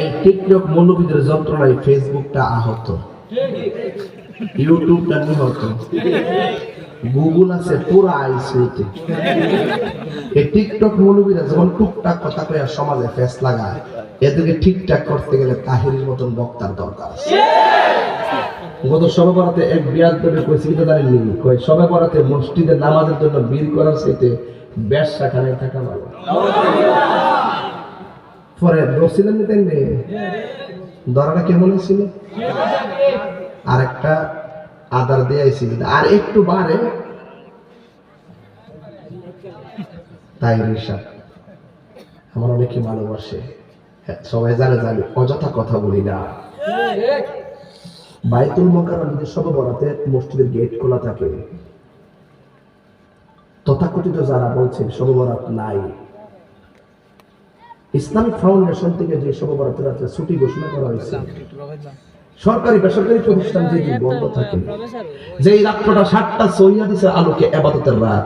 এই টিকটক মৌলবীদের যন্ত্রণায় ফেসবুকটা আহত। ইউটিউবটা নিহত। গুগল আছে পুরা আইসিউতে এই টিকটক মৌলবীরা যখন টুকটাক কথা কয়ে সমাজে ফেস লাগায়, এদেরকে ঠিকঠাক করতে গেলে তাহিরের মতন বক্তার দরকার আছে। গত সবে বরাতে এক বিয়াদ দেবে কইছি, কিন্তু জানেননি কই সবে বরাতে মসজিদে নামাজের জন্য বীর করার সাথে ব্যবসা খানে থাকা ভালো। পরে দোষিলেন নিতেন রে দরাটা কেমন ছিল আর একটা আদার দিয়েছি আর একটু বাড়ে। তাই ঋষা আমার অনেকে ভালোবাসে। হ্যাঁ, সবাই জানে জানি অযথা কথা বলি না। বাইতুল যদি সবে বরাতে মসজিদের গেট খোলা থাকে। তথাকথিত যারা বলছেন সবে বরাত নাই ইসলামিক ফাউন্ডেশন থেকে যে সবে বরাতের রাত্রে ছুটি ঘোষণা করা হয়েছে, সরকারি বেসরকারি প্রতিষ্ঠান যেদিন বন্ধ থাকে যে এই রাত্রটা সাতটা দিছে আলোকে আবাদতের রাত,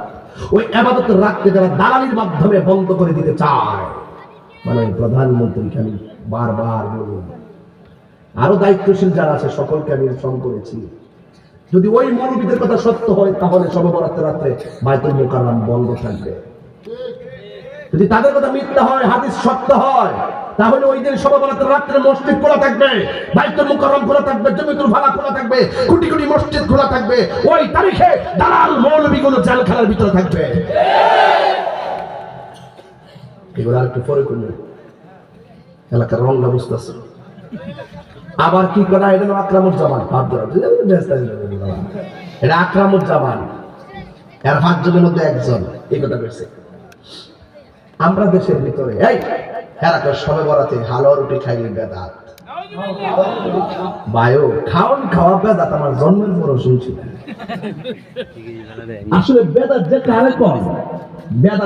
ওই আবাদতের রাতকে যারা দালালির মাধ্যমে বন্ধ করে দিতে চায় মানে প্রধানমন্ত্রীকে আমি বারবার বলি আরও দায়িত্বশীল যারা আছে, সকলকে আমি ইনফর্ম করেছি। যদি ওই মৌলবীদের কথা সত্য হয়, তাহলে সবে বরাতের রাত্রে বাইতুল মোকাররম বন্ধ থাকবে। যদি তাদের কথা মিথ্যা হয়, হাদিস সত্য হয়, তাহলে ওই দিন সবে বরাতের রাত্রে মসজিদ খোলা থাকবে, বাইতুল মোকাররম খোলা থাকবে, জমিতুল ভালা খোলা থাকবে কোটি কোটি মসজিদ খোলা থাকবে, ওই তারিখে দালাল মৌলবীগুলো জেলখানার ভিতরে থাকবে। এগুলো আর একটু পরে করবে এলাকার রংটা বুঝতেছে আবার কি করা, এটা হলো আকরামুজ্জামান। ভাব এটা আকরামুজ্জামান। এর পাঁচজনের মধ্যে একজন। এই কথা বলছে আমরা দেশের ভিতরে, এই এরাকে সবে বরাতে হালুয়া রুটি খাইলে বেদাত বায়ো খাওন খাওয়া বেদাত, আমার জন্মের পরও শুনছি। আসলে বেদাত যে কারে কম বেদাত